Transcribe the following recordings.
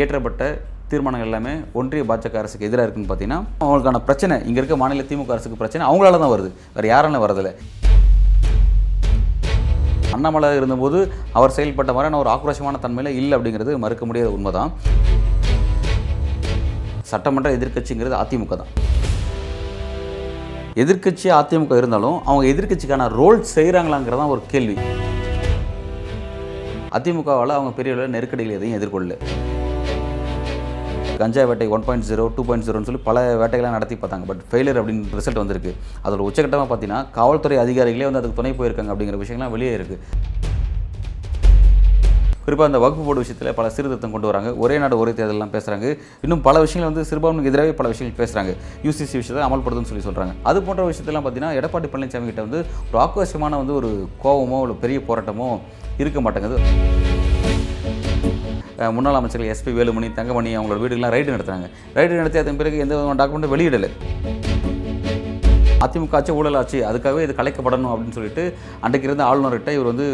இயற்றப்பட்ட தீர்மானங்கள் எல்லாமே ஒன்றிய பாஜக அரசுக்கு எதிராக இருக்குன்னு பார்த்தீங்கன்னா அவங்களுக்கான பிரச்சனை இங்கே இருக்க மாநில திமுக அரசுக்கு பிரச்சனை அவங்களால தான் வருது. வேறு யாரால வரதில்லை அண்ணாமலை இருந்தபோது அவர் செயல்பட்ட மாதிரியான ஒரு ஆக்ரோஷமான தன்மையில் இல்லை அப்படிங்கிறது மறுக்க முடியாத உண்மைதான். சட்டமன்ற எதிர்க்கட்சிங்கிறது அதிமுக தான். எதிர்கட்சி அதிமுக இருந்தாலும் அவங்க எதிர்க்கட்சிக்கான ரோல் செய்கிறாங்களாங்கிறதான் ஒரு கேள்வி. அதிமுகவால் அவங்க பெரிய அளவில் நெருக்கடிகள் எதையும் எதிர்கொள்ளலை. Ganja Vettai one point zero two point ஜீரோன்னு சொல்லி பல வேட்டைகள்லாம் நடத்தி பார்த்தாங்க. பட் ஃபெயிலியர் அப்படின்னு ரிசல்ட் வந்திருக்கு. அதோட உச்சகட்டமாக பார்த்தீங்கன்னா காவல்துறை அதிகாரிகளே வந்து அதுக்கு துணை போயிருக்காங்க அப்படிங்கிற விஷயங்கள்லாம் வெளியே இருக்குது குறிப்பாக அந்த வகுப்பு போர்டு விஷயத்தில் பல சீர்திருத்தம் கொண்டு வராங்க. ஒரே நாடு ஒரே தேர்தலெலாம் பேசுகிறாங்க இன்னும் பல விஷயங்கள் வந்து சிறுபான்மைக்கு எதிராகவே பல விஷயங்கள் பேசுகிறாங்க யூசிசி விஷயத்தை அமல்படுத்துன்னு சொல்லி சொல்கிறாங்க அது போன்ற விஷயத்தெல்லாம் பார்த்தீங்கன்னா எடப்பாடி பழனிசாமி கிட்ட வந்து ஒரு ஆக்ரோஷமான வந்து ஒரு கோபமோ ஒரு பெரிய போராட்டமோ இருக்க மாட்டேங்குது. முன்னாள் அமைச்சர்கள் எஸ்பி வேலுமணி தங்கமணி அவங்களோட வீடுகள்லாம் ரைடு நடத்துறாங்க. ரைடு நடத்தி அதன் பிறகு எந்த விதமான டாக்குமெண்ட்டும் வெளியிடலை. அதிமுக ஆட்சி ஊழல் ஆட்சி அதுக்காகவே இது கலைக்கப்படணும் அப்படின்னு சொல்லிட்டு அன்றைக்கு இருந்த ஆளுநர்கிட்ட இவர் வந்து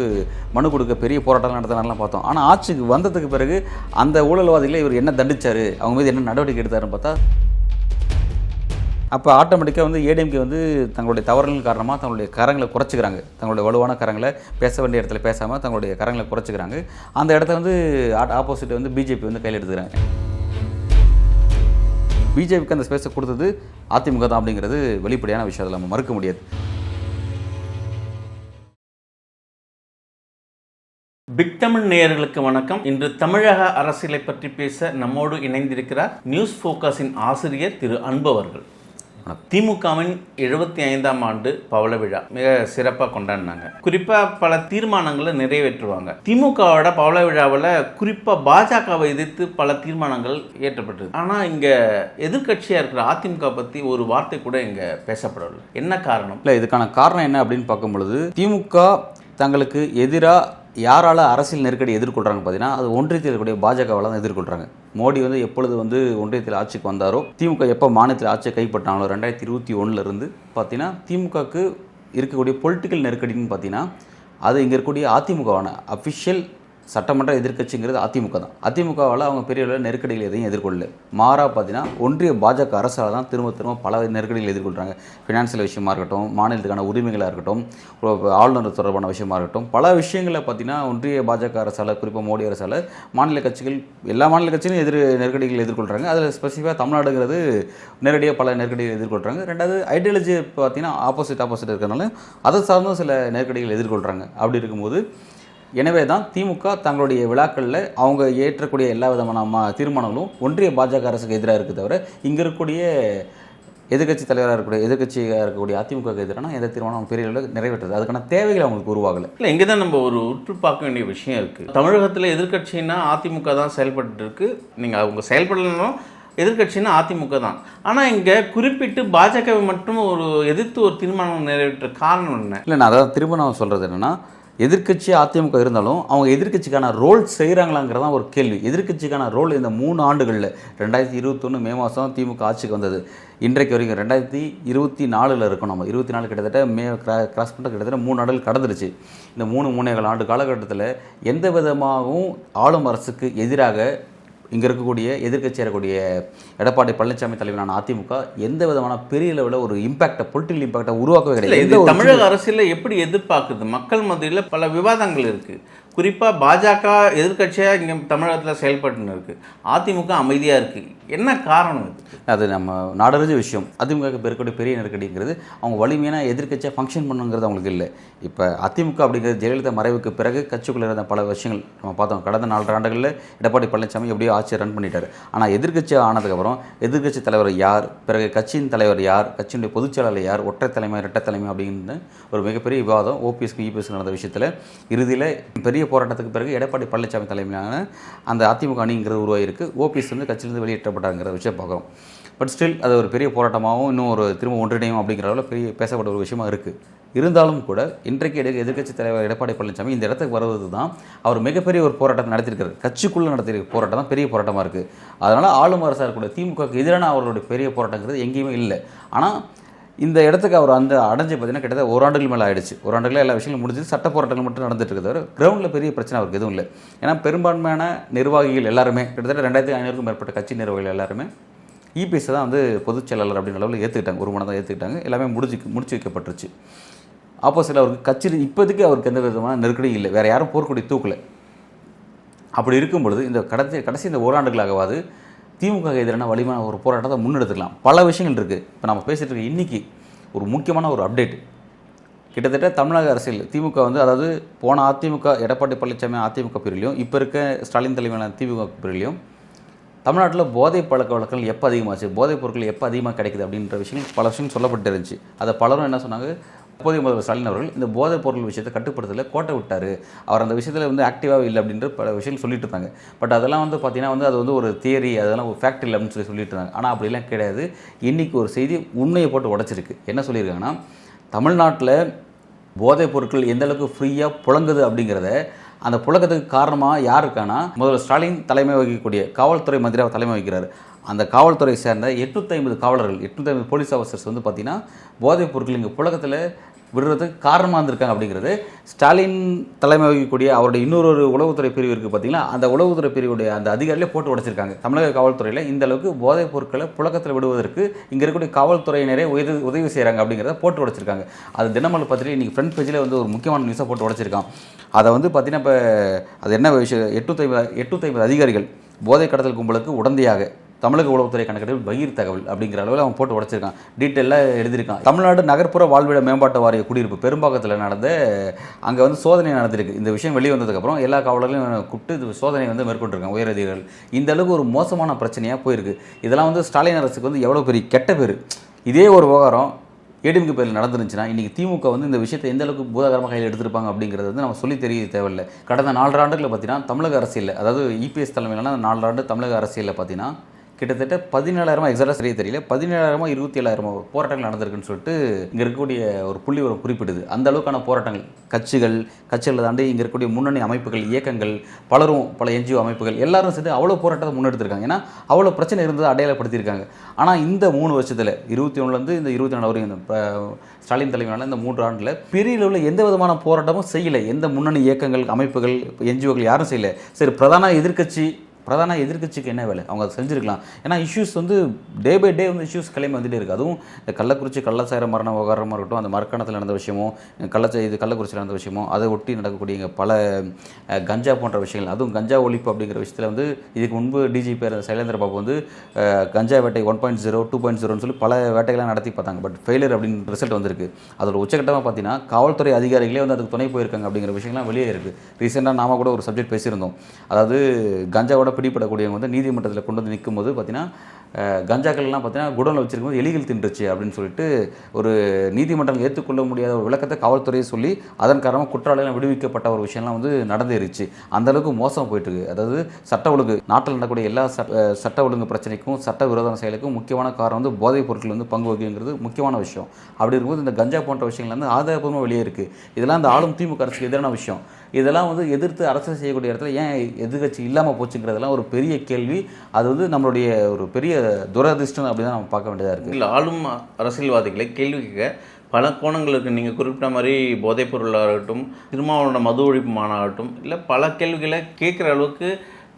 மனு கொடுக்க பெரிய போராட்டம் நடத்தினாலாம் பார்த்தோம். ஆனால் ஆட்சிக்கு வந்ததுக்கு பிறகு அந்த ஊழல்வாதிகளை இவர் என்ன தண்டிச்சார்? அவங்க மீது என்ன நடவடிக்கை எடுத்தாருன்னு பார்த்தா அப்போ ஆட்டோமேட்டிக்காக வந்து ஏடிஎம்கே வந்து தங்களுடைய தவறுகள் காரணமாக தங்களுடைய கரங்களை குறைச்சிக்கிறாங்க. தங்களுடைய வலுவான கரங்களை பேச வேண்டிய இடத்துல பேசாமல் தங்களுடைய கரங்களை குறைச்சிக்கிறாங்க. அந்த இடத்த வந்து ஆப்போசிட் வந்து பிஜேபி வந்து கையில் எடுத்துக்கிறாங்க. பிஜேபிக்கு அந்த ஸ்பேஸை கொடுத்தது அதிமுக தான் அப்படிங்கிறது வெளிப்படையான விஷயம். அதில் நம்ம மறுக்க முடியாது. பிக் தமிழ் நேயர்களுக்கு வணக்கம். இன்று தமிழக அரசியலை பற்றி பேச நம்மோடு இணைந்திருக்கிறார் நியூஸ் ஃபோக்கஸின் ஆசிரியர் திரு அன்பு அவர்கள். திமுகவின் எழுபத்தி ஐந்தாம் ஆண்டு பவள விழா. மிக சிறப்பாக கொண்டாடினாங்க. குறிப்பாக பல தீர்மானங்களை நிறைவேற்றுவாங்க. திமுகவோட பவள விழாவில் குறிப்பாக பாஜகவை எதிர்த்து பல தீர்மானங்கள் இயற்றப்பட்டது. ஆனால் இங்கே எதிர்க்கட்சியாக இருக்கிற அதிமுக பற்றி ஒரு வார்த்தை கூட இங்கே பேசப்படவில்லை. என்ன காரணம்? இல்லை இதுக்கான காரணம் என்ன அப்படின்னு பார்க்கும் பொழுது திமுக தங்களுக்கு எதிராக யாரால் அரசியல் நெருக்கடி எதிர்கொள்கிறாங்க பார்த்தீங்கன்னா அது ஒன்றியத்தில் இருக்கக்கூடிய பாஜகவால் தான் எதிர்கொள்கிறாங்க மோடி வந்து எப்பொழுது வந்து ஒன்றியத்தில் ஆட்சிக்கு வந்தாரோ திமுக எப்போ மாநிலத்தில் ஆட்சியை கைப்பற்றாங்களோ ரெண்டாயிரத்தி இருபத்தி ஒன்றுலேருந்து பார்த்தீங்கன்னா திமுகவுக்கு இருக்கக்கூடிய பொலிட்டிக்கல் நெருக்கடின்னு பார்த்தீங்கன்னா அது இங்கே இருக்கக்கூடிய அதிமுகவான அஃபிஷியல் சட்டமன்ற எதிர்க்கட்சிங்கிறது அதிமுக தான். அதிமுகவால் அவங்க பெரிய அளவில் நெருக்கடிகள் எதையும் எதிர்கொள்ளல. மாறா பார்த்தீங்கன்னா ஒன்றிய பாஜக அரசால் தான் திரும்ப திரும்ப பல நெருக்கடிகள் எதிர்கொள்கிறாங்க ஃபினான்சியல் விஷயமா இருக்கட்டும் மாநிலத்துக்கான உரிமைகளாக இருக்கட்டும் ஆளுநர் தொடர்பான விஷயமா இருக்கட்டும் பல விஷயங்களில் பார்த்தீங்கன்னா ஒன்றிய பாஜக அரசால் குறிப்பாக மோடி அரசால் மாநில கட்சிகள் எல்லா மாநில கட்சிகளும் எதிர் நெருக்கடிகள் எதிர்கொள்கிறாங்க அதில் ஸ்பெசிஃபிக்காக தமிழ்நாடுங்கிறது நேரடியாக பல நெருக்கடிகள் எதிர்கொள்கிறாங்க ரெண்டாவது ஐடியாலஜி பார்த்தீங்கன்னா ஆப்போசிட் ஆப்போசிட் இருக்கிறனால அதை சார்ந்தும் சில நெருக்கடிகள் எதிர்கொள்கிறாங்க அப்படி இருக்கும்போது எனவே தான் திமுக தங்களுடைய விழாக்களில் அவங்க ஏற்றக்கூடிய எல்லா விதமான தீர்மானங்களும் ஒன்றிய பாஜக அரசுக்கு எதிராக இருக்குது தவிர இங்கே இருக்கக்கூடிய எதிர்க்கட்சி தலைவராக இருக்கக்கூடிய எதிர்க்கட்சியாக இருக்கக்கூடிய அதிமுகவுக்கு எதிரான எந்த தீர்மானம் பெரிய அளவில் நிறைவேற்றுறது அதுக்கான தேவைகள் அவங்களுக்கு உருவாகலை. இல்லை இங்கே தான் நம்ம ஒரு உற்று பார்க்க வேண்டிய விஷயம் இருக்குது தமிழகத்தில் எதிர்க்கட்சின்னா அதிமுக தான் செயல்பட்டு இருக்கு. நீங்கள் அவங்க செயல்படலாம் எதிர்க்கட்சின்னா அதிமுக தான். ஆனால் இங்கே குறிப்பிட்டு பாஜகவை மட்டும் ஒரு எதிர்த்து ஒரு தீர்மானம் நிறைவேற்ற காரணம் என்ன? இல்லை நான் அதான் திரும்ப நான் சொல்கிறது என்னென்னா எதிர்கட்சி அதிமுக இருந்தாலும் அவங்க எதிர்க்கட்சிக்கான ரோல் செய்கிறாங்களாங்கிறது தான் ஒரு கேள்வி. எதிர்க்கட்சிக்கான ரோல் இந்த மூணு ஆண்டுகளில் ரெண்டாயிரத்தி இருபத்தொன்று மே மாதம் திமுக ஆட்சிக்கு வந்தது. இன்றைக்கு வரைக்கும் ரெண்டாயிரத்தி இருபத்தி நாலில் இருக்கும் நம்ம. இருபத்தி நாலு கிட்டத்தட்ட மே கிரா கிராஸ் பண்ணுற கிட்டத்தட்ட மூணு ஆண்டுகள் கடந்துருச்சு. இந்த மூணு மூணேகால் ஆண்டு காலகட்டத்தில் எந்த விதமாகவும் ஆளும் அரசுக்கு எதிராக இங்கே இருக்கக்கூடிய எதிர்க்கட்சியாக இருக்கக்கூடிய எடப்பாடி பழனிசாமி தலைவரான அதிமுக எந்த விதமான பெரிய லெவலில் ஒரு இம்பாக்டை பொலிட்டிக்கல் இம்பாக்டை உருவாக்கவே கிடையாது. தமிழக அரசியலில் எப்படி எதிர்பார்க்குது? மக்கள் மத்தியில் பல விவாதங்கள் இருக்குது குறிப்பாக பாஜக எதிர்க்கட்சியாக இங்கே தமிழகத்தில் செயல்பட்டுன்னு இருக்குது அதிமுக அமைதியாக இருக்குது என்ன காரணம் இது? அது நம்ம நாடறிஞ்ச விஷயம். அதிமுக பெருக்கூடிய பெரிய நெருக்கடிங்கிறது அவங்க வலிமையான எதிர்க்கட்சியாக ஃபங்க்ஷன் பண்ணுங்கிறது அவங்களுக்கு இல்லை. இப்போ அதிமுக அப்படிங்கிறது ஜெயலலிதா மறைவுக்கு பிறகு கட்சிக்குள்ளே இருந்த பல விஷயங்கள் நம்ம பார்த்தோம். கடந்த நாலு ஆண்டுகளில் எடப்பாடி பழனிசாமி எப்படியோ ஆட்சியை ரன் பண்ணிட்டார். ஆனால் எதிர்க்கட்சி ஆனதுக்கப்புறம் எதிர்க்கட்சி தலைவர் யார் பிறகு கட்சியின் தலைவர் யார் கட்சியினுடைய பொதுச் செயலாளர் யார் ஒற்றை தலைமை இரட்டை தலைமை அப்படின்னு ஒரு மிகப்பெரிய விவாதம் ஓபிஎஸ்க்கு இபிஎஸ்க்கு நடந்த விஷயத்தில் இறுதியில் பெரிய போராட்டத்துக்கு பிறகு எடப்பாடி பழனிசாமி தலைமையிலான அந்த அதிமுக அணிங்கிறது உருவாகிருக்கு ஓபிஎஸ் வந்து கட்சியிலிருந்து வெளியேற்றப்பட்டாங்கிற விஷயம் பார்க்குறோம். பட் ஸ்டில் அது ஒரு பெரிய போராட்டமாகவும் இன்னும் ஒரு திரும்ப ஒன்றிணையும் அப்படிங்கிற அளவில் பெரிய பேசப்பட்ட ஒரு விஷயமா இருக்குது இருந்தாலும் கூட இன்றைக்கு எடு எதிர்க்கட்சி தலைவர் எடப்பாடி பழனிசாமி இந்த இடத்துக்கு வருவது தான் அவர் மிகப்பெரிய ஒரு போராட்டத்தை நடத்தியிருக்காரு கட்சிக்குள்ளே நடத்தியிருக்க போராட்டம் தான் பெரிய போராட்டமாக இருக்குது அதனால் ஆளும் அரசாக இருக்கக்கூடிய திமுகவுக்கு எதிரான அவர்களுடைய பெரிய போராட்டங்கிறது எங்கேயுமே இல்லை. ஆனால் இந்த இடத்துக்கு அவர் அந்த அடைஞ்சு பார்த்தீங்கன்னா கிட்டத்தட்ட ஒரு ஆண்டுகள் மேலே ஆயிடுச்சு. ஒரு ஆண்டுகளே எல்லா விஷயங்களும் முடிஞ்சு சட்ட போராட்டங்கள் மட்டும் நடந்துட்டு இருக்குது. கிரவுண்டில் பெரிய பிரச்சனை அவருக்கு எதுவும் இல்லை. ஏன்னா பெரும்பான்மையான நிர்வாகிகள் எல்லாருமே கிட்டத்தட்ட ரெண்டாயிரத்தி ஐநூறுக்கும் மேற்பட்ட கட்சி நிர்வாகிகள் எல்லாருமே இபிஎஸ் தான் வந்து பொதுச் செயலாளர் அப்படின்ற அளவில் ஏற்றுக்கிட்டாங்க ஒரு மனதாக ஏற்றுக்கிட்டாங்க எல்லாமே முடிச்சு முடிச்சு வைக்கப்பட்டுருச்சு. ஆப்போசிட்டில் அவருக்கு கட்சி இப்போதைக்கு அவருக்கு எந்த விதமான நெருக்கடியும் இல்லை. வேறு யாரும் போர்க்கொடி தூக்கலை. அப்படி இருக்கும் பொழுது இந்த கடைசி கடைசி இந்த ஓராண்டுகளாகவாது திமுக எதிரான வலிமையான ஒரு போராட்டத்தை முன்னெடுத்துக்கலாம். பல விஷயங்கள் இருக்குது இப்போ நம்ம பேசிகிட்டு இருக்க இன்றைக்கி ஒரு முக்கியமான ஒரு அப்டேட். கிட்டத்தட்ட தமிழக அரசியல் திமுக வந்து அதாவது போன அதிமுக எடப்பாடி பழனிசாமி அதிமுக பிரிவிலையும் இப்போ இருக்க ஸ்டாலின் தலைமையிலான திமுக பிரிவிலையும் தமிழ்நாட்டில் போதை பழக்க வழக்கங்கள் எப்போ அதிகமாச்சு போதைப் பொருட்கள் எப்போ அதிகமாக கிடைக்குது அப்படின்ற விஷயங்கள் பல விஷயம் சொல்லப்பட்டு இருந்துச்சு. அதை பலரும் என்ன சொன்னாங்க? அப்போதைய முதல்வர் ஸ்டாலின் அவர்கள் இந்த போதைப் பொருள் விஷயத்தை கட்டுப்படுத்தல கோட்டை விட்டார். அவர் அந்த விஷயத்தில் வந்து ஆக்டிவாக இல்லை அப்படின்ற பல விஷயங்கள் சொல்லிட்டு இருந்தாங்க. பட் அதெல்லாம் வந்து பார்த்தீங்கன்னா வந்து அது வந்து ஒரு தியரி அதெல்லாம் ஒரு ஃபேக்ட் இல்லை அப்படின்னு சொல்லி சொல்லிட்டு இருந்தாங்க. ஆனால் அப்படிலாம் கிடையாது. இன்றைக்கி ஒரு செய்தி உண்மையை போட்டு உடச்சிருக்கு. என்ன சொல்லியிருக்காங்கன்னா தமிழ்நாட்டில் போதைப் பொருட்கள் எந்த அளவுக்கு ஃப்ரீயாக புழங்குது அப்படிங்கிறத அந்த புழக்கத்துக்கு காரணமாக யார் இருக்கானா முதல்வர் ஸ்டாலின் தலைமை வகிக்கக்கூடிய காவல்துறை மந்திரியாக தலைமை வகிக்கிறார். அந்த காவல்துறை சேர்ந்த எட்நூற்றி ஐம்பது காவலர்கள் எட்நூற்றி ஐம்பது போலீஸ் ஆஃபீஸர்ஸ் வந்து பார்த்தீங்கன்னா போதைப் பொருட்கள் இங்கே புழக்கத்தில் விடுறதுக்கு காரணமாக இருந்திருக்காங்க அப்படிங்கிறது. ஸ்டாலின் தலைமை வகிக்கக்கூடிய அவருடைய இன்னொரு ஒரு உளவுத்துறை பிரிவு இருக்குது பார்த்தீங்கன்னா அந்த உளவுத்துறை பிரிவுடைய அந்த அதிகாரிகளே போட்டு உடைச்சிருக்காங்க. தமிழக காவல்துறையில் இந்த அளவுக்கு போதைப் பொருட்களை புழக்கத்தில் விடுவதற்கு இங்கே இருக்கக்கூடிய காவல்துறையினரே உதவி உதவி செய்கிறாங்க அப்படிங்கிறத போட்டு உடைச்சிருக்காங்க. அது தினமலர் பத்திரிகை இன்றைக்கி ஃப்ரண்ட் பேஜில் வந்து ஒரு முக்கியமான நியூஸை போட்டு உடைச்சிருக்கான். அதை வந்து பார்த்தீங்கன்னா இப்போ அது என்ன விஷயம்? எட்நூற்றி ஐம்பது எட்நூற்றி ஐம்பது அதிகாரிகள் போதை கடத்தல் கும்பலுக்கு உடந்தையாக தமிழக உளவுத்துறை கணக்கெடுப்பில் பகிர் தகவல் அப்படிங்கிற அளவில் அவன் போட்டு உடைச்சிருக்கான். டீட்டெயிலாக எழுதியிருக்கான். தமிழ்நாடு நகர்ப்புற வாழ்விட மேம்பாட்டு வாரிய குடியிருப்பு பெரும்பாக்கத்தில் நடந்த அங்கே வந்து சோதனை நடந்திருக்கு. இந்த விஷயம் வெளியே வந்ததுக்கப்புறம் எல்லா காவலர்களையும் கூப்பிட்டு இது சோதனை வந்து மேற்கொண்டிருக்காங்க உயரதிகாரிகள். இந்த அளவுக்கு ஒரு மோசமான பிரச்சனையாக போயிருக்கு. இதெல்லாம் வந்து ஸ்டாலின் அரசுக்கு வந்து எவ்வளோ பெரிய கெட்ட பேர். இதே ஒரு விவகாரம் ஏடிஎம்கே பேரில் நடந்துருந்துச்சுன்னா இன்றைக்கி திமுக வந்து இந்த விஷயத்தை எந்த அளவுக்கு பூதாகரமாக கையில் எடுத்திருப்பாங்க அப்படிங்கிறது வந்து நம்ம சொல்லி தெரிய தேவையில்லை. கடந்த நாலு ஆண்டுகளில் பார்த்தீங்கன்னா தமிழக அரசியலில் அதாவது இபிஎஸ் தலைமையிலான நாலு ஆண்டு தமிழக அரசியலில் பார்த்தீங்கன்னா கிட்டத்தட்ட பதினேழாயிரமா எக்ஸாக்டாக சரியாக தெரியல. பதினேழாயிரமா இருபத்தி ஏழாயிரமா போராட்டங்கள் நடந்திருக்குன்னு சொல்லிட்டு இங்கே இருக்கக்கூடிய ஒரு புள்ளி ஒரு குறிப்பிடுது. அந்த அளவுக்கான போராட்டங்கள் கட்சிகள் கட்சிகளை தாண்டி இங்கே இருக்கக்கூடிய முன்னணி அமைப்புகள் இயக்கங்கள் பலரும் பல என்ஜிஓ அமைப்புகள் எல்லாரும் சேர்ந்து அவ்வளோ போராட்டத்தை முன்னெடுத்திருக்காங்க. ஏன்னா அவ்வளோ பிரச்சனை இருந்ததை அடையாளப்படுத்தியிருக்காங்க. ஆனால் இந்த மூணு வருஷத்தில் இருபத்தி ஒன்றுலேருந்து இந்த இருபத்தி நாலு வரைக்கும் இந்த ஸ்டாலின் தலைமையிலான இந்த மூன்று ஆண்டில் பெரிய அளவில் எந்த விதமான போராட்டமும் செய்யலை. எந்த முன்னணி இயக்கங்கள் அமைப்புகள் என்ஜிஓக்கள் யாரும் செய்யலை. சரி பிரதான எதிர்க்கட்சி பிரதான எதிர்கட்சிக்கு என்ன வேலை? அவங்க அதை செஞ்சுருக்கலாம். ஏன்னா இஷ்யூஸ் வந்து டே பை டே வந்து இஷ்யூஸ் கிளம்பி வந்துட்டே இருக்குது அதுவும் இந்த கள்ளக்குறிச்சி கள்ளசார மரண விவகாரமாக இருக்கட்டும் அந்த மரக்கணத்தில் நடந்த விஷயமோ கள்ளச்ச இது கள்ளக்குறிச்சியில் நடந்த விஷயமோ அதை ஒட்டி நடக்கக்கூடிய பல கஞ்சா போன்ற விஷயங்கள் அதுவும் கஞ்சா ஒழிப்பு அப்படிங்கிற விஷயத்தில் வந்து இதுக்கு முன்பு டிஜிபி சைலேந்திர பாபு வந்து Ganja Vettai one point zero two point ஜீரோன்னு சொல்லி பல வேட்டைகள்லாம் நடத்தி பார்த்தாங்க. பட் ஃபெயிலியர் அப்படின்னு ரிசல்ட் வந்திருக்கு. அதோட உச்சகட்டமாக பார்த்தீங்கன்னா காவல்துறை அதிகாரிகளே வந்து அதுக்கு துணை போயிருக்காங்க அப்படிங்கிற விஷயங்கள்லாம் வெளியே இருக்குது ரீசெண்டாக நாம கூட ஒரு சப்ஜெக்ட் பேசியிருந்தோம். அதாவது கஞ்சாவோட பிடிபடக்கூடியவங்க வந்து நீதிமன்றத்தில் கொண்டு வந்து நிற்கும் போது பார்த்தீங்கன்னா கஞ்சாக்கள்லாம் பார்த்தீங்கன்னா குடோனில் வச்சிருக்கும்போது எலிகள் தின்றுச்சு அப்படின்னு சொல்லிட்டு ஒரு நீதிமன்றம் ஏற்றுக்கொள்ள முடியாத ஒரு விளக்கத்தை காவல்துறையை சொல்லி அதன் காரணமாக குற்றவாளிகள் விடுவிக்கப்பட்ட ஒரு விஷயம்லாம் வந்து நடந்தேறிச்சு. அந்தளவுக்கு மோசமாக மோசம் போயிட்டு இருக்கு அதாவது சட்ட ஒழுங்கு நாட்டில் நடக்கக்கூடிய எல்லா சட்ட சட்ட ஒழுங்கு பிரச்சனைக்கும் சட்ட விரோத செயலுக்கும் முக்கியமான காரணம் வந்து போதைப் பொருட்கள் வந்து பங்கு வகிங்கிறது முக்கியமான விஷயம். அப்படி இருக்கும்போது இந்த கஞ்சா போன்ற விஷயங்கள் வந்து ஆதாயபூர்வமாக வெளியே இருக்குது இதெல்லாம் இந்த ஆளும் திமுக அரசுக்கு எதிரான விஷயம். இதெல்லாம் வந்து எதிர்த்து அரசியல் செய்யக்கூடிய இடத்துல ஏன் எதிர்கட்சி இல்லாமல் போச்சுங்கிறதெல்லாம் ஒரு பெரிய கேள்வி. அது வந்து நம்மளுடைய ஒரு பெரிய துரதிர்ஷ்டம் அப்படி தான் நம்ம பார்க்க வேண்டியதாக இருக்குது இல்லை ஆளும் அரசியல்வாதிகளை கேள்வி கேட்க பல கோணங்கள் இருக்குது நீங்கள் குறிப்பிட்ட மாதிரி போதைப் பொருளாகட்டும் திருமாவளவன மது ஒழிப்பு மாநாகட்டும் இல்லை பல கேள்விகளை கேட்குற அளவுக்கு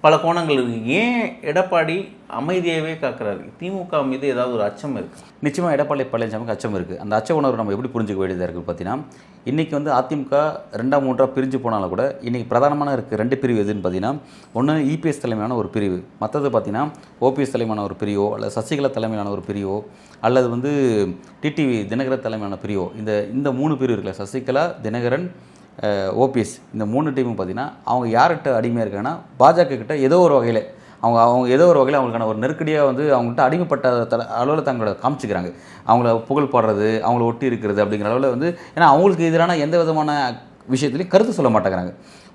பல கோணங்கள் இருக்குது ஏன் எடப்பாடி அமைதியாகவே காக்குறாரு? திமுக மீது ஏதாவது ஒரு அச்சம் இருக்குது நிச்சயமாக எடப்பாடி பழனிசாமிக்கு அச்சம் இருக்குது அந்த அச்ச உணர்வு நம்ம எப்படி புரிஞ்சுக்க வேண்டியதாக இருக்குது பார்த்தீங்கன்னா இன்றைக்கி வந்து அதிமுக ரெண்டாம் மூன்றாக பிரிஞ்சு போனாலும் கூட இன்றைக்கி பிரதானமான இருக்குது ரெண்டு பிரிவு எதுன்னு பார்த்தீங்கன்னா ஒன்று இபிஎஸ் தலைமையான ஒரு பிரிவு. மற்றது பார்த்தீங்கன்னா ஓபிஎஸ் தலைமையான ஒரு பிரிவோ அல்லது சசிகலா தலைமையிலான ஒரு பிரிவோ அல்லது வந்து டிடிவி தினகரன் தலைமையிலான பிரிவோ. இந்த இந்த மூணு பிரிவு இருக்குல்ல சசிகலா தினகரன் ஓபிஎஸ் இந்த மூணு டீமும் பார்த்தீங்கன்னா அவங்க யார்கிட்ட அடிமையாக இருக்காங்கன்னா பாஜக கிட்ட ஏதோ ஒரு வகையில் அவங்க அவங்க ஏதோ ஒரு வகையில் அவங்களுக்கான ஒரு நெருக்கடியாக வந்து அவங்கள்ட்ட அடிமைப்பட்ட தல அளவில் தங்களோட காமிச்சிக்கிறாங்க. அவங்கள புகழ் பாடுறது அவங்கள ஒட்டி இருக்கிறது அப்படிங்கிற அளவில் வந்து ஏன்னா அவங்களுக்கு எதிரான எந்த விதமான விஷயத்துலையும் கருத்து சொல்ல மாட்டேங்கிறாங்க.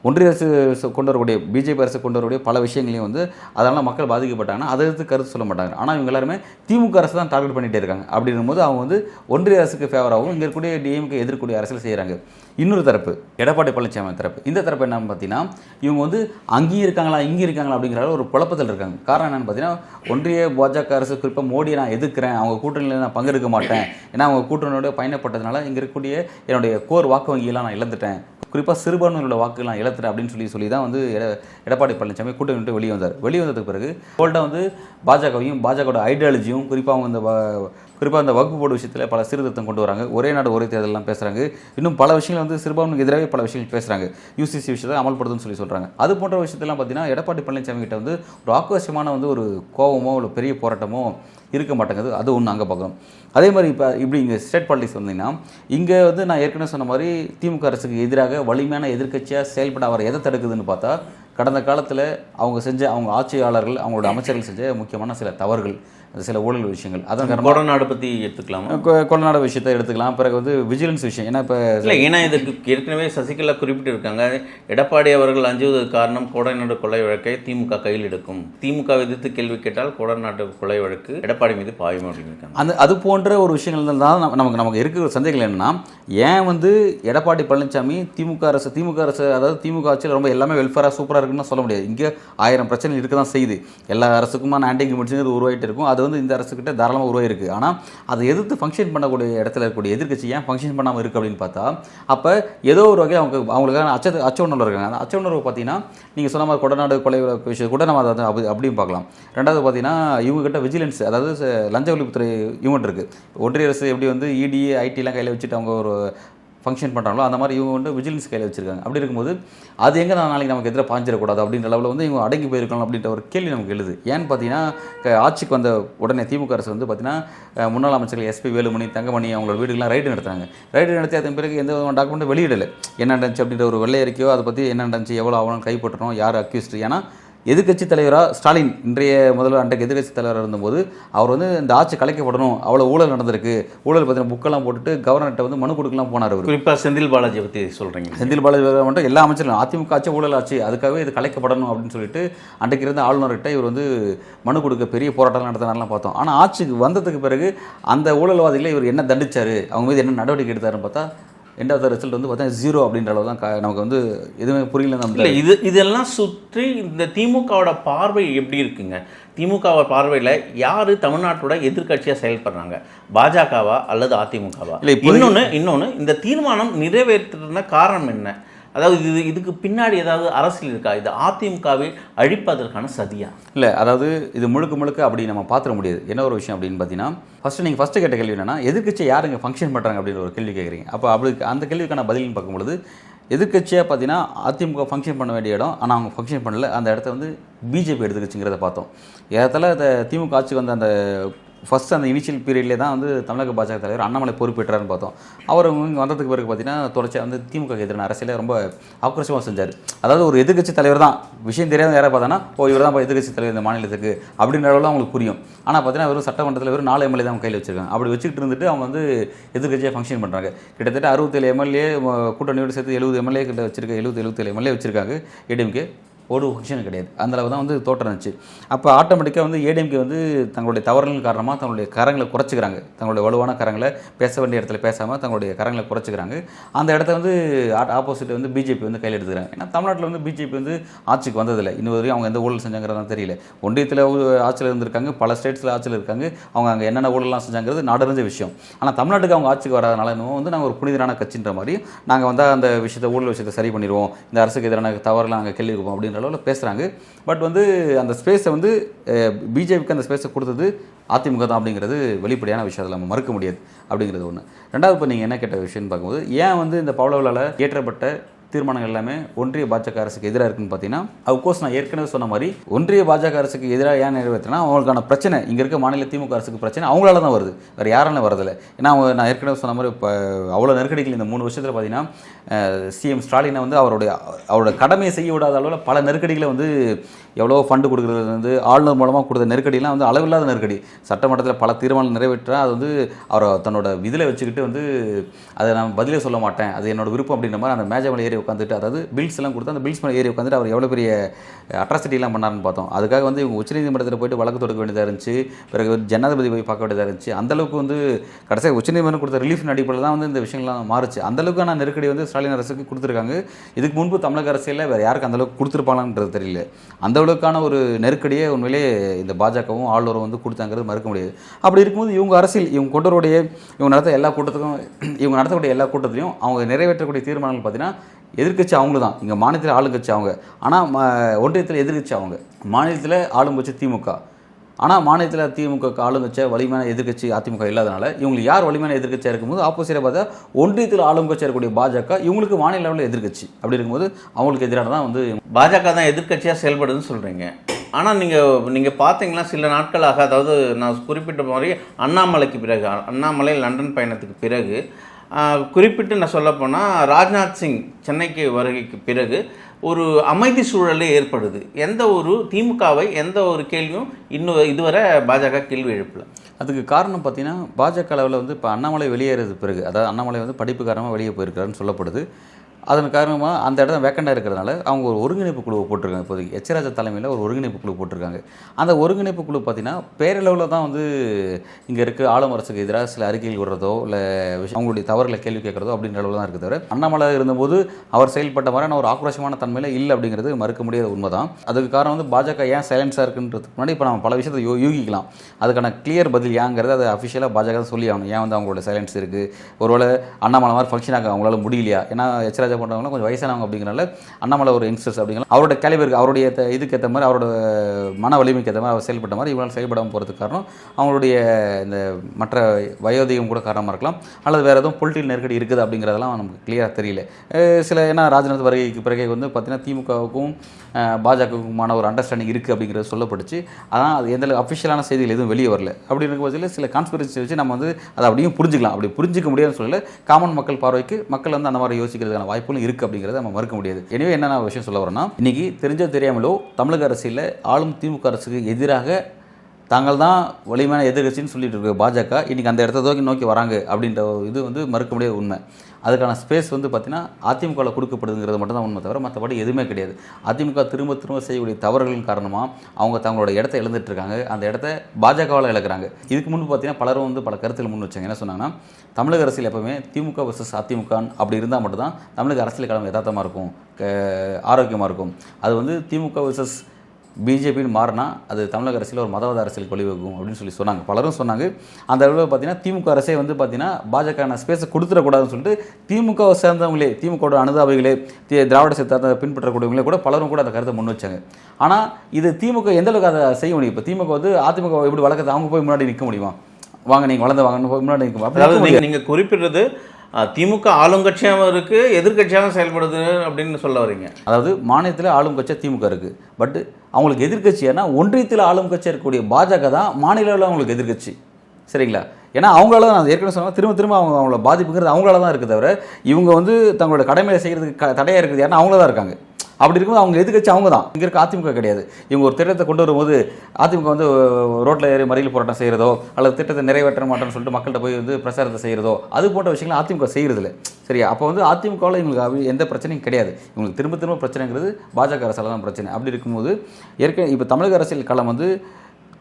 ஒன்றிய அரசு கொண்டு வரக்கூடிய பிஜேபி அரசு கொண்டு வரக்கூடிய பல விஷயங்களையும் வந்து அதனால் மக்கள் பாதிக்கப்பட்டாங்கன்னா அதை எடுத்து கருத்து சொல்ல மாட்டாங்க. ஆனால் இவங்க எல்லாருமே திமுக அரசு தான் டார்கெட் பண்ணிகிட்டே இருக்காங்க. அப்படின்னும் போது அவங்க வந்து ஒன்றிய அரசுக்கு ஃபேவராகவும் இங்கே இருக்கக்கூடிய டிஎம்கே எதிர்க்கூடிய அரசியல் செய்கிறாங்க இன்னொரு தரப்பு எடப்பாடி பழனிசாமி தரப்பு. இந்த தரப்பு என்னன்னு பார்த்தீங்கன்னா இவங்க வந்து அங்கேயும் இருக்காங்களா இங்கேயும் இருக்காங்களா அப்படிங்கிற அளவு ஒரு குழப்பத்தில் இருக்காங்க. காரணம் என்னென்னு பார்த்தீங்கன்னா ஒன்றிய பாஜக அரசு குறிப்பாக மோடியை நான் எதிர்க்கிறேன். அவங்க கூட்டணியில் நான் பங்கெடுக்க மாட்டேன். ஏன்னா அவங்க கூட்டணியோட பயணப்பட்டதுனால இங்கே இருக்கக்கூடிய என்னுடைய கோர் வாக்கு வங்கியெல்லாம் நான் இழந்துட்டேன். குறிப்பாக சிறுபான்மையோட வாக்குகள் நான் இழத்துறேன் அப்படின்னு சொல்லி சொல்லி தான் வந்து எட எடப்பாடி பழனிசாமி கூட்டணி விட்டு வெளியே வந்தார். வெளியே வந்ததுக்கு பிறகு போல்ட்டாக வந்து பாஜகவையும் பாஜகவோட ஐடியாலஜியும் குறிப்பாக அவங்க இந்த வ- குறிப்பாக அந்த வகுப்பு போர்டு விஷயத்தில் பல சீர்திருத்தம் கொண்டு வராங்க. ஒரே நாடு ஒரே தேர்தலெலாம் பேசுகிறாங்க இன்னும் பல விஷயங்கள் வந்து சிறுபான்மைக்கு எதிராகவே பல விஷயங்கள் பேசுகிறாங்க யூசிசி விஷயத்தை அமல்படுத்துன்னு சொல்லி சொல்கிறாங்க அது போன்ற விஷயத்தெல்லாம் பார்த்தீங்கன்னா எடப்பாடி பழனிசாமி கிட்ட வந்து ஒரு ஆக்ரோஷமான வந்து ஒரு கோபமோ ஒரு பெரிய போராட்டமோ இருக்க மாட்டேங்குது. அது ஒன்று அங்கே பார்க்குறோம் அதே மாதிரி இப்போ இப்படி இங்கே ஸ்டேட் பாலிட்டிக்ஸ் வந்தீங்கன்னா இங்கே வந்து நான் ஏற்கனவே சொன்ன மாதிரி திமுக அரசுக்கு எதிராக வலிமையான எதிர்க்கட்சியாக செயல்பட அவர் எதை தடுக்குதுன்னு பார்த்தா கடந்த காலத்தில் அவங்க செஞ்ச அவங்க ஆட்சியாளர்கள் அவங்களோட அமைச்சர்கள் செஞ்ச முக்கியமான சில தவறுகள் சில ஊழல் விஷயங்கள். அதன் கொடநாடு பற்றி எடுத்துக்கலாமா? கொடநாடு விஷயத்தை எடுத்துக்கலாம். பிறகு வந்து விஜிலன்ஸ் விஷயம். ஏன்னா இப்போ இல்லை ஏன்னா இதுக்கு ஏற்கனவே சசிகலா குறிப்பிட்டிருக்காங்க. எடப்பாடி அவர்கள் அஞ்சுவதற்கு காரணம் கோடநாடு கொலை வழக்கை திமுக கையில் எடுக்கும். திமுக எதிர்த்து கேள்வி கேட்டால் கோடநாட்டு கொலை வழக்கு. எடப்பாடி மீது பாயும் அப்படின்னு அந்த அது போன்ற ஒரு விஷயங்கள் தான் நமக்கு நமக்கு இருக்கிற சந்தேகங்கள் என்னன்னா ஏன் வந்து எடப்பாடி பழனிசாமி திமுக அரசு திமுக அரசு அதாவது திமுக ஆட்சியில் ரொம்ப எல்லாமே வெல்ஃபேராக சூப்பராக இருக்குன்னு சொல்ல முடியாது. இங்கே ஆயிரம் பிரச்சனை இருக்க தான் செய்யுது. எல்லா அரசுக்குமான ஆன்டிங் முடிச்சுங்கிறது உருவாகிட்டு இருக்கும். அது வந்து இந்த அரசுக்கிட்ட தாராளமாக உருவாயிருக்கு ஆனால் அதை எதிர்த்து ஃபங்க்ஷன் பண்ணக்கூடிய இடத்துல இருக்கக்கூடிய எதிர்க்கட்சி ஏன் ஃபங்க்ஷன் பண்ணாமல் இருக்குது அப்படின்னு பார்த்தா அப்போ ஏதோ ஒரு வகையில் அவங்க அவங்களுக்கான அச்ச அச்ச உணர்வு இருக்காங்க. அந்த அச்ச உணர்வு பார்த்தீங்கன்னா நீங்கள் சொன்ன மாதிரி கொடநாடு கொலை விஷயம் கூட நம்ம அதை அப்படி அப்படியும் பார்க்கலாம். ரெண்டாவது பார்த்தீங்கன்னா இவங்ககிட்ட விஜிலன்ஸ் அதாவது அதாவது லஞ்ச ஒழிப்புத்துறை யூனிட் இருக்குது ஒன்றிய அரசு எப்படி வந்து இடி ஐடிலாம் கையில் வச்சுட்டு அவங்க ஒரு ஃபங்க்ஷன் பண்ணுறாங்களோ அந்த மாதிரி இவங்க வந்து விஜிலன்ஸ் கையில் வச்சிருக்காங்க. அப்படி இருக்கும்போது அது எங்கே நான் நாளைக்கு நமக்கு எதிராக பாஞ்சிடக்கூடாது அப்படின்ற லெவலில் வந்து இவங்க அடங்கி போயிருக்கலாம் அப்படின்ற ஒரு கேள்வி நமக்கு எழுது. ஏன்னு பார்த்தீங்கன்னா ஆட்சிக்கு வந்த உடனே திமுக அரசு வந்து பார்த்தீங்கன்னா முன்னாள் அமைச்சர்கள் எஸ்பி வேலுமணி தங்கமணி அவங்களோட வீடுகள்லாம் ரைடு நடத்துனாங்க. ரைடு நடத்தி அதன் பிறகு எந்த விதமான டாக்குமெண்ட்டும் வெளியிடலை. என்ன நடந்துச்சு அப்படின்ற ஒரு வெள்ளை அறிக்கையோ அதை பற்றி என்ன நடந்துச்சு எவ்வளோ ஆகணும் கைப்பற்றணும் யார் அக்யூஸ்டு ஏன்னா எதிர்க்கட்சி தலைவராக ஸ்டாலின் இன்றைய முதல்வர் அன்றைக்கு எதிர்க்கட்சி தலைவராக இருந்தபோது அவர் வந்து இந்த ஆட்சி கலைக்கப்படணும் அவ்வளோ ஊழல் நடந்திருக்கு. ஊழல் பற்றின புக்கெல்லாம் போட்டுட்டு கவர்னர்கிட்ட வந்து மனு கொடுக்கலாம் போனார் அவர். குறிப்பாக செந்தில் பாலாஜியை பற்றி சொல்கிறீங்க செந்தில் பாலாஜி மட்டும் எல்லா அமைச்சர்களும் அதிமுக ஆட்சி ஊழல் ஆட்சி அதுக்காகவே இது கலைக்கப்படணும் அப்படின்னு சொல்லிட்டு அன்றைக்கு இருந்த ஆளுநர்கிட்ட இவர் வந்து மனு கொடுக்க பெரிய போராட்டம் நடத்தினார்லாம் பார்த்தோம். ஆனால் ஆட்சிக்கு வந்ததுக்கு பிறகு அந்த ஊழல்வாதிகளை இவர் என்ன தண்டிச்சாரு? அவங்க மீது என்ன நடவடிக்கை எடுத்தாருன்னு பார்த்தா எண்டாவது ரிசல்ட் வந்து பார்த்தா ஜீரோ அப்படின்ற அளவு தான் நமக்கு வந்து எதுவுமே புரியல நம்ம இல்லை இது இதெல்லாம் சுற்றி இந்த திமுகவோட பார்வை எப்படி இருக்குங்க? திமுகவோட பார்வையில் யார் தமிழ்நாட்டோட எதிர்க்கட்சியாக செயல்படுறாங்க? பாஜகவா அல்லது அதிமுகவா? இல்லை, இன்னொன்று இன்னொன்று இந்த தீர்மானம் நிறைவேற்றுன காரணம் என்ன? அதாவது இது இதுக்கு பின்னாடி ஏதாவது அரசியல் இருக்கா? இது அதிமுகவை அழிப்பதற்கான சதியா? இல்லை அதாவது இது முழுக்க முழுக்க அப்படி நம்ம பார்த்துட முடியாது. என்ன ஒரு விஷயம் அப்படின்னு பார்த்தீங்கன்னா ஃபஸ்ட்டு நீங்கள் ஃபஸ்ட்டு கேட்ட கேள்வி என்னன்னா எதிர்க்கட்சி யாருங்க ஃபங்க்ஷன் பண்ணுறாங்க அப்படின்னு ஒரு கேள்வி கேட்குறீங்க அப்போ அப்படி அந்த கேள்விக்கான பதில்னு பார்க்கும்பொழுது எதிர்க்கட்சியாக பார்த்தீங்கன்னா அதிமுக ஃபங்க்ஷன் பண்ண வேண்டிய இடம் ஆனால் அவங்க ஃபங்க்ஷன் பண்ணல. அந்த இடத்த வந்து பிஜேபி எடுத்துக்கிச்சுங்கிறத பார்த்தோம். ஏறத்தால அந்த திமுக ஆட்சிக்கு வந்த அந்த ஃபஸ்ட் அந்த இனிஷியல் பீரியட்லேயே தான் வந்து தமிழக பாஜக தலைவர் அண்ணாமலை பொறுப்பேற்றாருன்னு பார்த்தோம். அவர் இங்கே வந்ததுக்கு பிறகு பார்த்தீங்கன்னா தொடர்ச்சியாக வந்து திமுக எதிரான அரசியலை ரொம்ப ஆக்ரோஷமாக செஞ்சார். அதாவது ஒரு எதிர்கட்சி தலைவர் தான். விஷயம் தெரியாத யாரை பார்த்தோன்னா ஓ இவர் தான் எதிர்கட்சி தலைவர் இந்த மாநிலத்துக்கு அப்படின்ற அளவில் அவங்களுக்கு புரியும். ஆனால் பார்த்தீங்கன்னா வெறும் சட்டமன்றத்தில் வெறும் நாலு எம்எல்ஏ தான் கையில் வச்சிருக்காங்க. அப்படி வச்சுக்கிட்டு இருந்துட்டு அவங்க வந்து எதிர்க்கட்சியாக ஃபங்க்ஷன் பண்ணுறாங்க கிட்டத்தட்ட அறுபத்தேழு எம்எல்ஏ கூட்டணியோடு சேர்த்து எழுபது எம்எல்ஏ கிட்ட வச்சிருக்க எழுபது எழுபத்தேழு எம்எல்ஏ வச்சிருக்காங்க ஏடிஎம்கே. ஒரு ஃபங்க்ஷன் கிடையாது. அந்த அளவு தான் வந்து தோற்றம் இருந்துச்சு. அப்போ ஆட்டோமேட்டிக்காக வந்து ஏடிஎம்கே வந்து தங்களுடைய தவறுகள் காரணமாக தங்களுடைய கரங்களை குறைச்சிக்கிறாங்க. தங்களுடைய வலுவான கரங்களை பேச வேண்டிய இடத்துல பேசாமல் தங்களுடைய கரங்களை குறைச்சிக்கிறாங்க. அந்த இடத்த வந்து ஆப்போசிட் வந்து பிஜேபி வந்து கையில் எடுத்துக்கிறாங்க. ஏன்னா தமிழ்நாட்டில் வந்து பிஜேபி வந்து ஆட்சிக்கு வந்ததில்லை. இன்னும் வரையும் அவங்க எந்த ஊழல் செஞ்சாங்கிறதா தெரியல. ஒன்றியத்தில் ஆட்சியில் இருந்திருக்காங்க. பல ஸ்டேட்ஸில் ஆட்சியில் இருக்காங்க. அவங்க அங்கே என்னென்ன ஊழல்லாம் செஞ்சாங்கிறது நாடறிஞ்ச விஷயம். ஆனால் தமிழ்நாட்டுக்கு அவங்க ஆட்சிக்கு வராதனால இன்னும் வந்து நாங்கள் ஒரு புனிதரான கட்சின்ற மாதிரி நாங்கள் வந்து அந்த விஷயத்தை ஊழல் விஷயத்தை சரி பண்ணிடுவோம். இந்த அரசுக்கு எதிரான தவறுலாம் நாங்கள் கேள்வி இருப்போம் அப்படின்ற அளவில் பேசுகிறாங்க பட் வந்து அந்த ஸ்பேஸை வந்து பிஜேபிக்கு அந்த ஸ்பேஸை கொடுத்தது அதிமுக தான் அப்படிங்கிறது வெளிப்படையான விஷயம். அதில் நம்ம மறுக்க முடியாது அப்படிங்கிறது ஒன்று ரெண்டாவது இப்போ நீங்கள் என்ன கேட்ட விஷயம்னு பார்க்கும்போது ஏன் வந்து இந்த பவளவிலால் ஏற்றப்பட்ட தீர்மானங்கள் எல்லாமே ஒன்றிய பாஜக அரசுக்கு எதிராக இருக்குன்னு பார்த்தீங்கன்னா அஃப்கோர்ஸ் நான் ஏற்கனவே சொன்ன மாதிரி ஒன்றிய பாஜக அரசுக்கு எதிராக ஏன் நிறைவேற்றினா அவங்களுக்கான பிரச்சனை இங்கே இருக்க மாநில திமுக அரசுக்கு பிரச்சனை அவங்களால தான் வருது. வேறு யாராலும் வரதில்லை. ஏன்னா அவங்க நான் ஏற்கனவே சொன்ன மாதிரி இப்போ அவ்வளோ நெருக்கடிகள் இந்த மூணு வருஷத்தில் பார்த்தீங்கன்னா சிஎம் ஸ்டாலினை வந்து அவருடைய அவரோட கடமையை செய்ய விடாத அளவில் பல நெருக்கடிகளை வந்து எவ்வளோ ஃபண்டு கொடுக்குறதுலேருந்து வந்து ஆளுநர் மூலமாக கொடுத்த நெருக்கடிலாம் வந்து அளவில்லாத நெருக்கடி. சட்டமன்றத்தில் பல தீர்மானம் நிறைவேற்றா அது வந்து அவரை தன்னோட இதில் வச்சுக்கிட்டு வந்து அதை நான் பதிலே சொல்ல மாட்டேன். அது என்னோட விருப்பம் அப்படின்ற மாதிரி அந்த மேஜை மேலே ஏறி உட்காந்துட்டு அதாவது பில்ஸ் எல்லாம் கொடுத்து அந்த பில்ஸ் மேலே ஏறி உட்காந்துட்டு அவர் எவ்வளோ பெரிய அட்ராசிட்டிலாம் பண்ணாருன்னு பார்த்தோம். அதுக்காக வந்து இவங்க உச்சநீதிமன்றத்தில் போயிட்டு வழக்கு தொடுக்க வேண்டியதாக இருந்துச்சு. பிறகு ஜனாதிபதி போய் பார்க்க வேண்டியதாக இருந்துச்சு. அந்தளவுக்கு வந்து கடைசியாக உச்சநீதிமன்றம் கொடுத்த ரிலீஃப் அடிப்படையில் தான் வந்து இந்த விஷயங்கள்லாம் மாறுச்சு. அந்தளவுக்கான நெருக்கடி வந்து ஸ்டாலின் அரசுக்கு கொடுத்துருக்காங்க. இதுக்கு முன்பு தமிழக அரசியலில் வேறு யாருக்கு அந்தளவுக்கு கொடுத்துருப்பாங்கன்றது தெரியல. அந்த அளவுக்கான ஒரு நெருக்கடியே உண்மையிலே இந்த பாஜகவும் ஆளுநரும் வந்து கொடுத்தாங்கிறது மறுக்க முடியாது. அப்படி இருக்கும்போது இவங்க அரசியல் இவங்க கொண்டவருடைய இவங்க நடத்த எல்லா கூட்டத்துக்கும் இவங்க நடத்தக்கூடிய எல்லா கூட்டத்திலையும் அவங்க நிறைவேற்றக்கூடிய தீர்மானங்கள் பார்த்தீங்கன்னா எதிர்க்கட்சி அவங்க தான் இங்கே மாநிலத்தில் ஆளுங்கட்சி அவங்க. ஆனால் ஒன்றியத்தில் எதிர்க்கட்சி அவங்க. மாநிலத்தில் ஆளுங்கட்சி திமுக. ஆனால் மாநிலத்தில் திமுக ஆளுங்கட்சி வலிமையான எதிர்க்கட்சி அதிமுக இல்லாதனால இவங்களுக்கு யார் வலிமையான எதிர்க்கட்சியாக இருக்கும்போது ஆப்போசிட்டாக பார்த்தா ஒன்றியத்தில் ஆளுங்கட்சியாக இருக்கக்கூடிய பாஜக இவங்களுக்கு மாநில லெவலில் எதிர்க்கட்சி. அப்படி இருக்கும்போது அவங்களுக்கு எதிரான தான் வந்து பாஜக தான் எதிர்க்கட்சியாக செயல்படுதுன்னு சொல்கிறீங்க ஆனால் நீங்கள் நீங்கள் பார்த்தீங்கன்னா சில நாட்களாக அதாவது நான் குறிப்பிட்ட மாதிரி அண்ணாமலைக்கு பிறகு அண்ணாமலை லண்டன் பயணத்துக்கு பிறகு குறிப்பிட்டு நான் சொல்லப்போனால் ராஜ்நாத் சிங் சென்னைக்கு வருகைக்கு பிறகு ஒரு அமைதி சூழலே ஏற்படுது. எந்த ஒரு திமுகவை எந்த ஒரு கேள்வியும் இன்னும் இதுவரை பாஜக கேள்வி எழுப்பல. அதுக்கு காரணம் பார்த்தீங்கன்னா பாஜக அளவில் வந்து இப்போ அண்ணாமலை வெளியேறது பிறகு அதாவது அண்ணாமலை வந்து படிப்பு காரணமாக வெளியே போயிருக்காருன்னு சொல்லப்படுது. அதன் காரணமாக அந்த இடம் வேக்கண்டாக இருக்கிறதுனால அவங்க ஒரு ஒருங்கிணைப்பு குழுவை போட்டிருக்காங்க. இப்போதைக்கு எச்சராஜா தலைமையில் ஒரு ஒருங்கிணைப்பு குழு போட்டிருக்காங்க. அந்த ஒருங்கிணைப்பு குழு பார்த்திங்கன்னா பேரளவில் தான் வந்து இங்கே இருக்க. ஆளும் அரசுக்கு எதிராக சில அறிக்கைகள் விடுறதோ இல்லை அவங்களுடைய தவறுகளை கேள்வி கேட்குறதோ அப்படின்ற அளவில் தான் இருக்குது தவிர அண்ணாமலை இருந்தபோது அவர் செயல்பட்ட மாதிரியான ஒரு ஆக்ரோஷமான தன்மையில் இல்லை அப்படிங்கிறது மறுக்க முடியாத உண்மை தான் அதுக்கு காரணம் வந்து பாஜக ஏன் சைலன்ஸாக இருக்குன்றதுக்கு முன்னாடி இப்போ நம்ம பல விஷயத்தை யோ யூகிக்கலாம். அதுக்கான கிளியர் பதில் ஏங்கிறது அது அஃபிஷியலாக பாஜக தான் சொல்லி ஆகணும். ஏன் வந்து அவங்களோட சைலன்ஸ் இருக்குது ஒருவேளை அண்ணாமலை மாதிரி ஃபங்க்ஷன் ஆக அவங்களால முடியலையா? ஏன்னா எச்ராஜா போன்றவங்க கொஞ்சம் வயசானவங்க அப்படிங்கிறனால அண்ணாமலை ஒரு யங்ஸ்டர்ஸ் அப்படிங்கிற அவரோட கேலிபருக்கு அவருடைய இதுக்கு ஏற்ற மாதிரி அவரோட மன வலிமைக்கு ஏற்ற மாதிரி அவர் செயல்பட்ட மாதிரி இவங்களால் செயல்படாமல் போகிறதுக்கு காரணம் அவங்களுடைய இந்த மற்ற வயோதிகம் கூட காரணமாக இருக்கலாம். அல்லது வேறு எதுவும் பொலிட்டிக்கல் நெருக்கடி இருக்குது அப்படிங்கிறதெல்லாம் நமக்கு கிளியராக தெரியல. சில ஏன்னா ராஜநாத் வருகைக்கு பிறகு வந்து பார்த்திங்கன்னா திமுகவுக்கும் பாஜகவுக்குமான ஒரு அண்டர்ஸ்டாண்டிங் இருக்குது அப்படிங்கிறது சொல்லப்பட்டுச்சு. ஆனால் அது எந்த அஃபிஷியலான செய்திகள் எதுவும் வெளியே வரல. அப்படி இருக்கும் பட்சத்தில் சில கான்ஸ்பிரசி வச்சு நம்ம வந்து அதை அப்படியும் புரிஞ்சுக்கலாம். அப்படி புரிஞ்சிக்க முடியாதுன்னு சொல்லல. காமன் மக்கள் பார்வைக்கு மக்கள் வந்து அந்த மாதிரி யோசிக்கிறதுக்கான வாய்ப்புகளும் இருக்குது அப்படிங்கிறத நம்ம மறுக்க முடியாது. எனவே என்னென்ன நான் விஷயம் சொல்ல வரேன்னா இன்றைக்கி தெரிஞ்சோ தெரியாமலோ தமிழக அரசியலில் ஆளும் திமுக அரசுக்கு எதிராக தாங்கள் தான் வலிமையான எதிர்கட்சின்னு சொல்லிட்டு இருக்க பாஜக இன்னைக்கு அந்த இடத்த நோக்கி நோக்கி வராங்க அப்படின்ற ஒரு இது வந்து மறுக்க முடியாத உண்மை. அதுக்கான ஸ்பேஸ் வந்து பார்த்தீங்கன்னா அதிமுகவில் கொடுக்கப்படுதுங்கிறது மட்டும் தான் உண்மை தவிர மற்றபடி எதுவுமே கிடையாது. அதிமுக திரும்ப திரும்ப செய்யக்கூடிய தவறுகளின் காரணமாக அவங்க தங்களோட இடத்த இழந்துட்டு இருக்காங்க அந்த இடத்த பாஜகவால் இழக்கிறாங்க. இதுக்கு முன்பு பார்த்தீங்கன்னா பலரும் வந்து பல கருத்தில் முன் வச்சாங்க. என்ன சொன்னாங்கன்னா தமிழக அரசியல் எப்பவுமே திமுக வர்சஸ் அதிமுக அப்படி இருந்தால் மட்டும்தான் தமிழக அரசியல் களம் யதார்த்தமாக இருக்கும் ஆரோக்கியமாக இருக்கும். அது வந்து திமுக வர்சஸ் பிஜேபின்னு மாறினா அது தமிழக அரசியல் ஒரு மதவாத அரசியலுக்கு வழிவகுக்கும் அப்படின்னு சொல்லி சொன்னாங்க. பலரும் சொன்னாங்க. அந்த அளவில் பார்த்தீங்கன்னா திமுக அரசே வந்து பார்த்தீங்கன்னா பாஜக ஸ்பேஸை கொடுத்துடக்கூடாதுன்னு சொல்லிட்டு திமுக வை சேர்ந்தவங்களே திமுகவோட அனுதாபிகளே திராவிட சித்தாந்த பின்பற்றக்கூடியவங்களே கூட பலரும் கூட அந்த கருத்தை முன் வச்சாங்க. ஆனால் இது திமுக எந்த அளவுக்கு அதை செய்ய முடியும்? இப்போ திமுக வந்து அதிமுக எப்படி வளர்க்குறது அவங்க போய் முன்னாடி நிற்க முடியுமா? வாங்க நீங்கள் வளர்ந்து வாங்கன்னு போய் முன்னாடி நிற்க முடியுமா? நீங்கள் குறிப்பிடுறது திமுக திமுக ஆளுங்கட்சியாகவும் இருக்குது எதிர்க்கட்சியாகவும் செயல்படுது அப்படின்னு சொல்ல வரீங்க. அதாவது மாநிலத்தில் ஆளும் கட்சியாக திமுக இருக்குது பட் அவங்களுக்கு எதிர்க்கட்சி ஏன்னா ஒன்றியத்தில் ஆளும் கட்சியாக இருக்கக்கூடிய பாஜக தான் மாநில அளவில் அவங்களுக்கு எதிர்க்கட்சி சரிங்களா? ஏன்னா அவங்களால தான் நான் ஏற்கனவே சொன்னால் திரும்ப திரும்ப அவங்க அவங்கள பாதிப்புங்கிறது அவங்களால தான் இருக்குது தவிர இவங்க வந்து தங்களோட கடமையை செய்கிறதுக்கு க தடையாக இருக்குது ஏன்னா அவங்கள தான் இருக்காங்க. அப்படி இருக்கும்போது அவங்க எதிர்கட்சி அவங்க தான் இங்கே இருக்க அதிமுக கிடையாது. இவங்க ஒரு திட்டத்தை கொண்டு வரும்போது அதிமுக வந்து ரோட்டில் ஏறி மறியல் போராட்டம் செய்கிறதோ அல்லது திட்டத்தை நிறைவேற்ற மாட்டோம்னு சொல்லிட்டு மக்கள்கிட்ட போய் வந்து பிரச்சாரத்தை செய்கிறதோ அது போன்ற விஷயங்களை அதிமுக செய்கிறதில்ல சரியா? அப்போ வந்து அதிமுகவில் இவங்களுக்கு எந்த பிரச்சனையும் கிடையாது. இவங்களுக்கு திரும்ப திரும்ப பிரச்சனைங்கிறது பாஜக அரசால் தான் பிரச்சனை. அப்படி இருக்கும்போது ஏற்கனவே இப்போ தமிழக அரசியல் களம் வந்து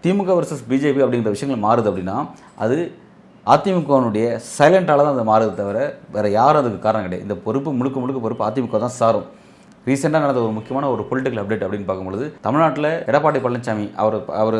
திமுக வர்சஸ் பிஜேபி அப்படிங்கிற விஷயங்கள் மாறுது அப்படின்னா அது அதிமுகவினுடைய சைலண்டால தான் அது மாறுது தவிர வேறு யாரும் அதுக்கு காரணம் கிடையாது. இந்த பொறுப்பு முழுக்க முழுக்க பொறுப்பு அதிமுக தான் சாரும். ரீசெண்டாக நடந்த ஒரு முக்கியமான ஒரு பொலிட்டிக்கல் அப்டேட் அப்படின்னு பார்க்கும்பொழுது தமிழ்நாட்டில் எடப்பாடி பழனிசாமி அவர் அவர்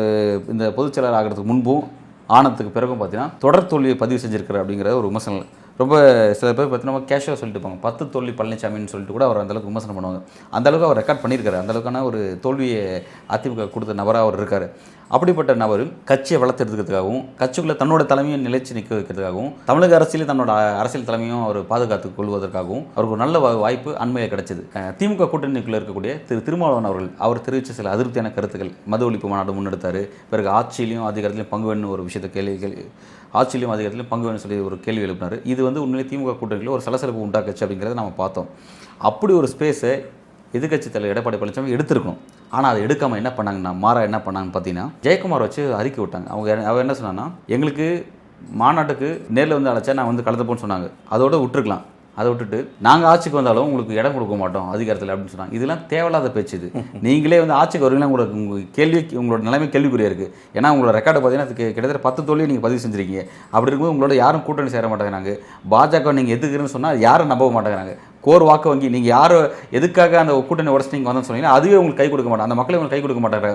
இந்த பொதுச் செயலாளர் ஆகிறதுக்கு முன்பும் ஆனதுக்கு பிறகும் பார்த்தீங்கன்னா தொடர் தோல்வியை பதிவு செஞ்சிருக்கிறார் அப்படிங்கிற ஒரு விமர்சனம் ரொம்ப சில பேர் பார்த்தீங்கன்னா கேஷுவாக சொல்லிட்டு இருப்பாங்க. பத்து தோல்வி பழனிசாமின்னு சொல்லிட்டு கூட அவர் அந்தளவுக்கு விமர்சனம் பண்ணுவாங்க. அந்தளவுக்கு அவர் ரெக்கார்ட் பண்ணியிருக்காரு. அந்தளவுக்கான ஒரு தோல்வியை அதிமுக கொடுத்த நபராக அவர் இருக்கார். அப்படிப்பட்ட நபர் கட்சியை வளர்த்தெடுக்கிறதுக்காகவும் கட்சிக்குள்ளே தன்னோட தலைமையை நிலைச்சு நிற்க வைக்கிறதுக்காகவும் தமிழக அரசியலையும் தன்னோட அரசியல் தலைமையும் அவர் பாதுகாத்து கொள்வதற்காகவும் அவருக்கு ஒரு நல்ல வா- வாய்ப்பு அண்மையில் கிடைச்சது. திமுக கூட்டணிக்குள்ளே இருக்கக்கூடிய திரு திருமாவளவன் அவர்கள் அவர் தெரிவித்த சில அதிருப்தியான கருத்துக்கள் மது ஒழிப்பு மாநாடு முன்னெடுத்தார். பிறகு ஆட்சியிலையும் அதிகாரத்திலையும் பங்கு வேணும் ஒரு விஷயத்தை கேள்வி கேள்வி ஆட்சியிலும் அதிகாரத்திலும் பங்கு வேணும்னு சொல்லி ஒரு கேள்வி எழுப்பினார். இது வந்து உண்மையிலே திமுக கூட்டணியில் ஒரு சலசலப்பு உண்டாக்குச்சு அப்படிங்கிறத நம்ம பார்த்தோம். அப்படி ஒரு ஸ்பேஸை எதிர்க்கட்சி தலைவர் எடப்பாடி பழனிசாமி எடுத்திருக்கணும். ஆனால் அதை எடுக்காமல் என்ன பண்ணாங்கன்னா மாறா என்ன பண்ணாங்கன்னு பார்த்தீங்கன்னா ஜெயக்குமார் வச்சு அறிக்கை விட்டாங்க. அவங்க அவர் என்ன சொன்னான்னா எங்களுக்கு மாநாட்டுக்கு நேரில் வந்து அழைச்சா நான் வந்து கலந்துப்போன்னு சொன்னாங்க. அதோட விட்டுருக்கலாம். அதை விட்டுட்டு நாங்கள் ஆட்சிக்கு வந்தாலும் உங்களுக்கு இடம் கொடுக்க மாட்டோம் அதிகாரத்தில் அப்படின்னு சொன்னாங்க. இதெல்லாம் தேவையில்லாத பேச்சு இது. நீங்களே வந்து ஆட்சிக்கு வருவீங்களா? உங்களுக்கு உங்கள் கேள்வி உங்களோட நிலைமை கேள்விக்குரிய இருக்குது ஏன்னா உங்களோட ரெக்கார்டை பார்த்தீங்கன்னா அதுக்கு கிட்டத்தட்ட பத்து தோல்வி நீங்கள் பதிவு செஞ்சிருக்கீங்க. அப்படி இருக்கும்போது உங்களோட யாரும் கூட்டணி சேர மாட்டேங்கிறாங்க. பாஜக நீங்கள் எதுக்குறேன்னு சொன்னால் யாரும் நம்ப மாட்டேங்கிறாங்க. கோர் வாக்கு வங்கி நீங்கள் யார் எதுக்காக அந்த கூட்டணி உடச்சு நீங்கள் வந்தோம்னு சொன்னீங்கன்னா அதுவே உங்களுக்கு கை கொடுக்க மாட்டாங்க. அந்த மக்களை உங்களுக்கு கை கொடுக்க மாட்டாங்க.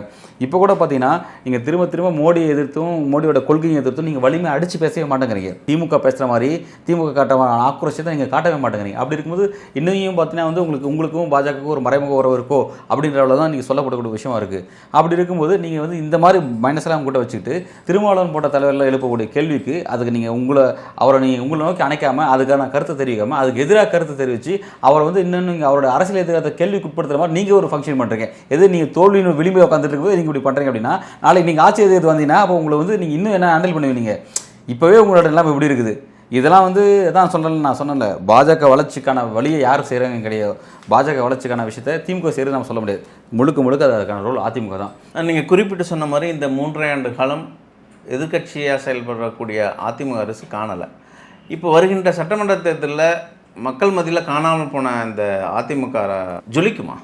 இப்போ கூட பார்த்தீங்கன்னா நீங்கள் திரும்ப திரும்ப மோடியை எதிர்த்தும் மோடியோட கொள்கையை எதிர்த்தும் நீங்கள் வலிமை அடித்து பேசவே மாட்டேங்கிறீங்க. திமுக பேசுகிற மாதிரி திமுக காட்ட ஆக்ரோஷத்தை நீங்கள் காட்டவே மாட்டேங்கிறீங்க. அப்படி இருக்கும்போது இன்னையும் பார்த்தீங்கன்னா வந்து உங்களுக்கு உங்களுக்கும் பாஜகவுக்கும் ஒரு மறைமுக உறவு இருக்கோ அப்படின்ற அளவில் தான் நீங்கள் சொல்லப்படக்கூடிய விஷயமா இருக்குது அப்படி இருக்கும்போது நீங்கள் வந்து இந்த மாதிரி மைனஸ்லாம் கூட வச்சுக்கிட்டு திருமாவளவன் போட்ட தலைவரில் எழுப்பக்கூடிய கேள்விக்கு அதுக்கு நீங்கள் உங்களை அவரை நீங்கள் உங்களை நோக்கி அணைக்காமல் அதுக்கான கருத்தை தெரிவிக்காமல் அதுக்கு எதிராக கருத்தை தெரிவித்து அவரை வந்து இன்னும் நீங்கள் அவரோட அரசியல் எதிர்காலத்தை கேள்விக்கு உட்படுத்துற மாதிரி நீங்கள் ஒரு ஃபங்க்ஷன் பண்ணுறீங்க எது நீங்கள் தோல்வியின் விளிம்பு உட்காந்துட்டு இருக்கும்போது நீங்கள் இப்படி பண்ணுறீங்க அப்படின்னா நாளைக்கு நீங்கள் ஆட்சி எதிர்த்து வந்தீங்கன்னா அப்போ உங்களை வந்து நீங்கள் இன்னும் என்ன ஹேண்டில் பண்ணுவீங்க இப்போவே உங்களோட நிலைமை இப்படி இருக்குது. இதெல்லாம் வந்து தான் சொன்னல நான் சொன்னல பாஜக வளர்ச்சிக்கான வழியை யார் செய்கிறாங்க கிடையாது. பாஜக வளர்ச்சிக்கான விஷயத்தை திமுக செய்கிறது நம்ம சொல்ல முடியாது. முழுக்க முழுக்க அதுக்கான ரோல் அதிமுக தான். நீங்கள் குறிப்பிட்டு சொன்ன மாதிரி இந்த மூன்றரை ஆண்டு காலம் எதிர்க்கட்சியாக செயல்படக்கூடிய அதிமுக அரசு காணலை. இப்போ வருகின்ற சட்டமன்ற தேர்தலில் மக்கள் மத்தியில் காணாமல் போன இந்த அதிமுக ஜொலிக்குமா?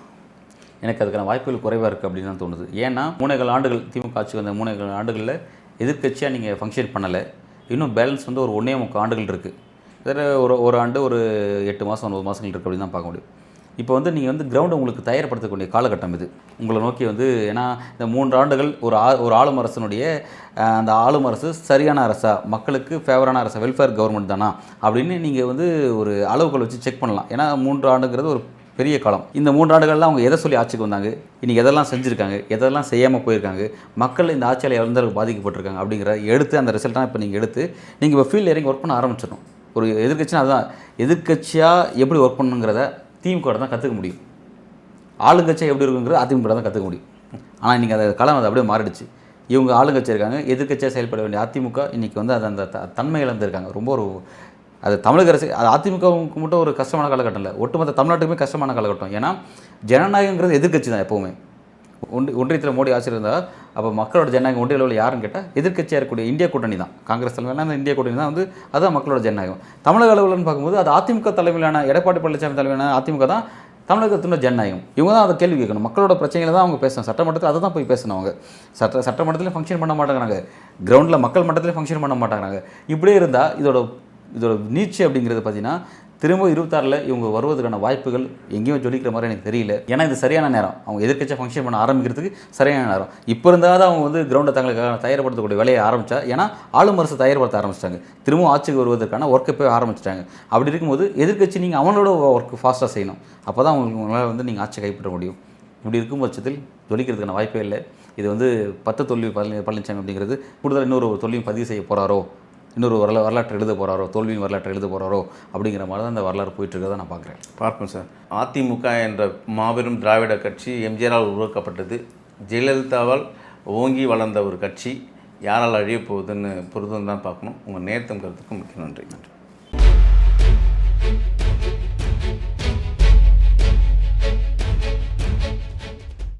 எனக்கு அதுக்கான வாய்ப்புகள் குறைவாக இருக்குது அப்படின்னு தான் தோணுது. ஏன்னா மூணைகள் ஆண்டுகள் திமுக ஆட்சி வந்த மூணைகள் ஆண்டுகளில் எதிர்க்கட்சியாக நீங்கள் ஃபங்க்ஷன் பண்ணலை. இன்னும் பேலன்ஸ் வந்து ஒரு ஒன்றே முக்கால் ஆண்டுகள் இருக்குது இதில் ஒரு ஒரு ஆண்டு ஒரு எட்டு மாதம் ஒன்பது மாதங்கள் இருக்குது அப்படின்னு தான் பார்க்க முடியும். இப்போ வந்து நீங்கள் வந்து கிரவுண்டை உங்களுக்கு தயார்படுத்தக்கூடிய காலகட்டம் இது. உங்களை நோக்கி வந்து ஏன்னா இந்த மூன்று ஆண்டுகள் ஒரு ஆ ஒரு ஆளும் அரசனுடைய அந்த ஆளும் அரசு சரியான அரசா மக்களுக்கு ஃபேவரான அரசா வெல்ஃபேர் கவர்மெண்ட் தானா அப்படின்னு நீங்கள் வந்து ஒரு அளவுகள் வச்சு செக் பண்ணலாம். ஏன்னா மூன்று ஆண்டுங்கிறது ஒரு பெரிய காலம். இந்த மூன்று ஆண்டுகள்ல அவங்க எதை சொல்லி ஆட்சிக்கு வந்தாங்க? இன்றைக்கி எதெல்லாம் செஞ்சுருக்காங்க? எதெல்லாம் செய்யாமல் போயிருக்காங்க? மக்கள் இந்த ஆட்சியால் எந்த பாதிக்கப்பட்டிருக்காங்க? அப்படிங்கிற எடுத்து அந்த ரிசல்ட்டாக இப்போ நீங்கள் எடுத்து நீங்கள் இப்போ ஃபீல்டு இறங்கி ஒர்க் பண்ண ஆரம்பிச்சிடணும். ஒரு எதிர்க்கட்சினா அதுதான் எதிர்க்கட்சியாக எப்படி ஒர்க் பண்ணணுங்கிறத திமுக தான் கற்றுக்க முடியும். ஆளுங்கட்சியாக எப்படி இருக்குங்கிறது அதிமுக தான் கற்றுக்க முடியும். ஆனால் இன்றைக்கி அந்த களம் அது அப்படியே மாறிடுச்சு. இவங்க ஆளுங்கட்சி இருக்காங்க எதிர்க்கட்சியாக செயல்பட வேண்டிய அதிமுக இன்றைக்கி வந்து அது அந்த த- தன்மை இழந்திருக்காங்க. ரொம்ப ஒரு அது தமிழக அரசு அது அதிமுகவுக்கு மட்டும் ஒரு கஷ்டமான காலகட்டம் இல்லை. ஒட்டுமொத்த தமிழ்நாட்டுக்குமே கஷ்டமான காலகட்டம். ஏன்னா ஜனநாயகங்கிறது எதிர்க்கட்சி தான் எப்போவுமே. ஒன்றி ஒன்றியத்தில் மோடி ஆட்சி இருந்தால் அப்போ மக்களோட ஜனநாயகம் ஒன்றிய அளவில் யாருன்னு கேட்டால் எதிர்க்கட்சியாக இருக்கக்கூடிய இந்திய கூட்டணி தான். காங்கிரஸ் தலைமையிலான அந்த இந்திய கூட்டணி தான் வந்து அதுதான் மக்களோட ஜனநாயகம். தமிழக அளவில்னு பார்க்கும்போது அது அதிமுக தலைமையிலான எடப்பாடி பழனிசாமி தலைமையிலான அதிமுக தான் தமிழகத்தினோட ஜனநாயகம். இவங்க தான் அதை கேள்வி கேட்கணும். மக்களோட பிரச்சனைகளை தான் அவங்க பேசணும். சட்டமன்றத்தில் அதை தான் போய் பேசணும் அவங்க. சட்ட சட்டமன்றத்திலையும் ஃபங்க்ஷன் பண்ண மாட்டேங்கிறாங்க. கிரவுண்டில் மக்கள் மட்டத்திலையும் ஃபங்க்ஷன் பண்ண மாட்டேங்கிறாங்க. இப்படியே இருந்தால் இதோட இதோட நீச்சு அப்படிங்கிறது பார்த்தீங்கன்னா திரும்ப இருபத்தாறில் இவங்க வருவதற்கான வாய்ப்புகள் எங்கேயும் ஜொலிக்கிற மாதிரி எனக்கு தெரியல. ஏன்னா இது சரியான நேரம். அவங்க எதிர்க்கட்சியாக ஃபங்க்ஷன் பண்ண ஆரம்பிக்கிறதுக்கு சரியான நேரம். இப்போ இருந்தால் தான் அவங்க வந்து கிரவுண்டை தங்களுக்காக தயார்படுத்தக்கூடிய வேலையை ஆரம்பித்தா ஏன்னா ஆளும் அரசு தயார்படுத்த ஆரம்பிச்சிட்டாங்க. திரும்பவும் ஆட்சிக்கு வருவதற்கான ஒர்க்கை போய் ஆரம்பிச்சிட்டாங்க. அப்படி இருக்கும்போது எதிர்கட்சி நீங்கள் அவனோட ஒர்க் ஃபாஸ்ட்டாக செய்யணும். அப்போ தான் உங்களுக்கு உங்களால் வந்து நீங்கள் ஆட்சி கைப்பற்ற முடியும். இப்படி இருக்கும் பட்சத்தில் ஜொலிக்கிறதுக்கான வாய்ப்பே இல்லை. இது வந்து பத்து தோல்வி பழனி பழனிசாமி அப்படிங்கிறது கூடுதல் இன்னொரு ஒரு தோல்வியும் பதிவு செய்ய போகிறாரோ இன்னொரு வரலா வரலாற்று எழுத போகிறாரோ தோல்வியின் வரலாற்று எழுத போகிறாரோ அப்படிங்கிற மாதிரி தான் அந்த வரலாறு போயிட்டு நான் பார்க்குறேன். பார்ப்போம் சார். அதிமுக என்ற மாபெரும் திராவிட கட்சி எம்ஜிஆரால் உருவாக்கப்பட்டது. ஜெயலலிதாவால் ஓங்கி வளர்ந்த ஒரு கட்சி. யாரால் அழிய போகுதுன்னு பொருத்தம் தான் பார்க்கணும். உங்கள் நேர்த்தம் கருத்துக்கும் மிக்க நன்றி நன்றி.